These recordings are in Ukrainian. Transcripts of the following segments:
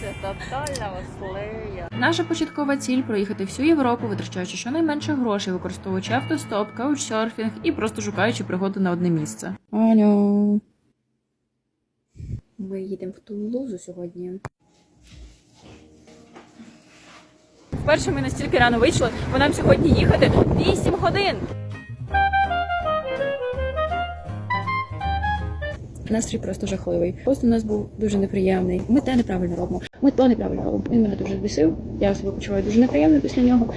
це тотальна ослея. Наша початкова ціль проїхати всю Європу, витрачаючи щонайменше грошей, використовуючи автостоп, каучсерфінг і просто шукаючи пригоду на одне місце. Аню. Ми їдемо в Тулузу сьогодні. Вперше ми настільки рано вийшли, бо нам сьогодні їхати 8 годин. Настрій просто жахливий. Просто у нас був дуже неприємний. Ми те неправильно робимо. Ми то неправильно робимо. Він мене дуже збісив. Я себе почуваю дуже неприємно після нього.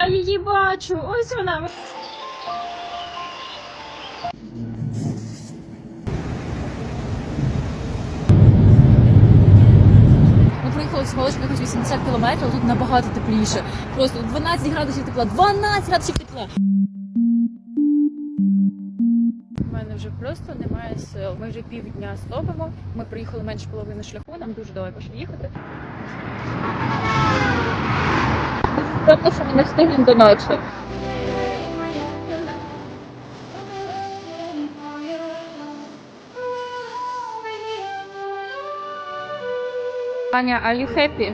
Я її бачу. Ось вона. Проїхали якось 80 кілометрів, тут набагато тепліше. Просто 12 градусів тепла, 12 градусів тепла. У мене вже просто немає сил. Ми вже півдня стопимо. Ми проїхали менше половини шляху, нам дуже далеко ще їхати. Тобто, що ми не встигнемо до ночі. Anya, are you happy?